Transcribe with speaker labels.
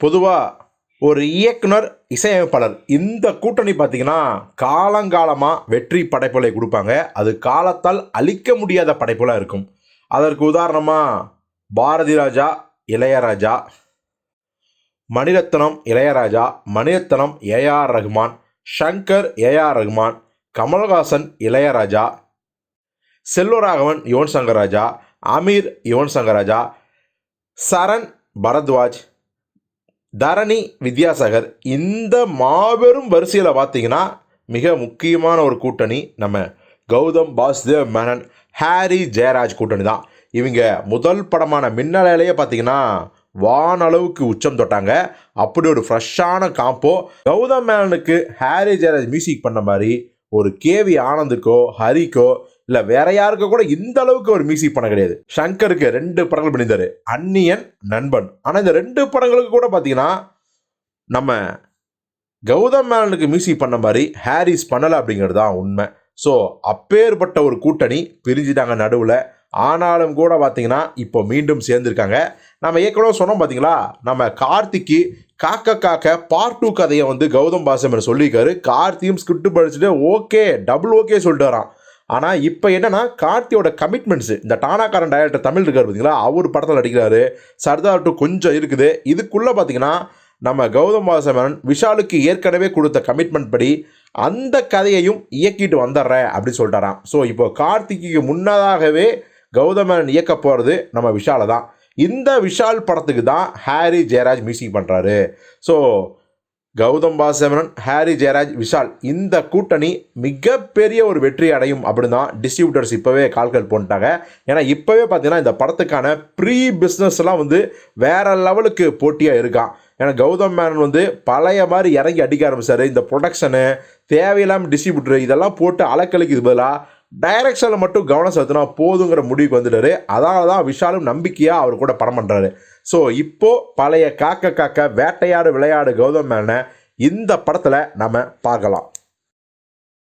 Speaker 1: பொதுவாக ஒரு இயக்குனர் இசையமைப்பாளர் இந்த கூட்டணி பார்த்தீங்கன்னா காலங்காலமாக வெற்றி படைப்புகளை கொடுப்பாங்க. அது காலத்தால் அழிக்க முடியாத படைப்புகளாக இருக்கும். அதற்கு உதாரணமாக Bharathi Raja Ilaiyaraaja Maniratnam Ilaiyaraaja Maniratnam A R Rahman Shankar A R Rahman Kamalhaasan Ilaiyaraaja Selvaraghavan Yuvan Shankar Raja Ameer Yuvan Shankar Raja Saran Bharadwaj Dharani Vidyasagar இந்த மாபெரும் வரிசையில் பார்த்தீங்கன்னா மிக முக்கியமான ஒரு கூட்டணி நம்ம கௌதம் பாஸ்தேவ் மேனன் ஹாரி ஜெயராஜ் கூட்டணி தான். இவங்க முதல் படமான மின்னலையிலேயே பார்த்தீங்கன்னா வானளவுக்கு உச்சம் தொட்டாங்க. அப்படி ஒரு ஃப்ரெஷ்ஷான காம்போ கௌதம் மேனனுக்கு ஹாரி ஜெயராஜ் மியூசிக் பண்ண மாதிரி ஒரு கேவி ஆனந்துக்கோ ஹரிக்கோ இல்லை வேற யாருக்கோ கூட இந்த அளவுக்கு ஒரு மியூசிக் பண்ண கிடையாது. ஷங்கருக்கு ரெண்டு படங்கள் பண்ணியிருந்தாரு அன்னியன் நண்பன். ஆனால் இந்த ரெண்டு படங்களுக்கு கூட பார்த்தீங்கன்னா நம்ம கௌதம் மேனனுக்கு மியூசிக் பண்ண மாதிரி ஹாரிஸ் பண்ணலை அப்படிங்கிறது தான் உண்மை. ஸோ அப்பேற்பட்ட ஒரு கூட்டணி பிரிஞ்சுட்டாங்க நடுவில். ஆனாலும் கூட பார்த்திங்கன்னா இப்போ மீண்டும் சேர்ந்துருக்காங்க. நம்ம ஏற்கனவே சொன்னோம் பார்த்தீங்களா நம்ம கார்த்திக்கு காக்க காக்க பார்ட் டூ கதையை வந்து கௌதம் பாசமர் சொல்லியிருக்காரு. கார்த்தியும் ஸ்கிரிப்ட் படிச்சுட்டு ஓகே டபுள் ஓகே சொல்லிட்டு வரான். ஆனால் இப்போ என்னென்னா கார்த்தியோட கமிட்மெண்ட்ஸு இந்த டானாக்காரன் டைரக்டர் தமிழ் இருக்கார் பார்த்தீங்களா அவர் படத்தில் நடிக்கிறாரு. சர்தார் டூ கொஞ்சம் இருக்குது. இதுக்குள்ளே பார்த்தீங்கன்னா நம்ம கௌதம் வாசமேனன் விஷாலுக்கு ஏற்கனவே கொடுத்த கமிட்மெண்ட் படி அந்த கதையையும் இயக்கிட்டு வந்துடுறேன் அப்படின்னு சொல்லிட்டாராம். ஸோ இப்போ கார்த்திக்கு முன்னதாகவே கௌதமன் இயக்க போகிறது நம்ம விஷாலை தான். இந்த விஷால் படத்துக்கு தான் ஹாரி ஜெயராஜ் மியூசிக் பண்ணுறாரு ஸோ கௌதம் வாசவனன் ஹாரி ஜெயராஜ் விஷால் இந்த கூட்டணி மிகப்பெரிய ஒரு வெற்றி அடையும் அப்படின்னு தான் டிஸ்ட்ரிபியூட்டர்ஸ் இப்போவே கால்கள் போட்டாங்க ஏன்னா இப்போவே பார்த்தீங்கன்னா இந்த படத்துக்கான ப்ரீ பிஸ்னஸ்லாம் வந்து வேற லெவலுக்கு போட்டியாக இருக்கான். ஏன்னா கௌதம் மேனன் வந்து பழைய மாதிரி இறங்கி அடிக்க ஆரம்பிச்சார். இந்த ப்ரொடக்ஷனு தேவையில்லாமல் டிஸ்ட்ரிபியூட்டர் இதெல்லாம் போட்டு அலக்கலுக்கு பதிலாக டைரக்ஷனில் மட்டும் கவனம் செலுத்தினா போதுங்கிற முடிவுக்கு வந்துட்டாரு. அதனால தான் விஷாலும் நம்பிக்கையாக அவர் கூட படம் பண்ணுறாரு ஸோ இப்போது பழைய காக்க காக்க வேட்டையாடு விளையாடு கௌதம் மேனை இந்த படத்தில் நம்ம பார்க்கலாம்.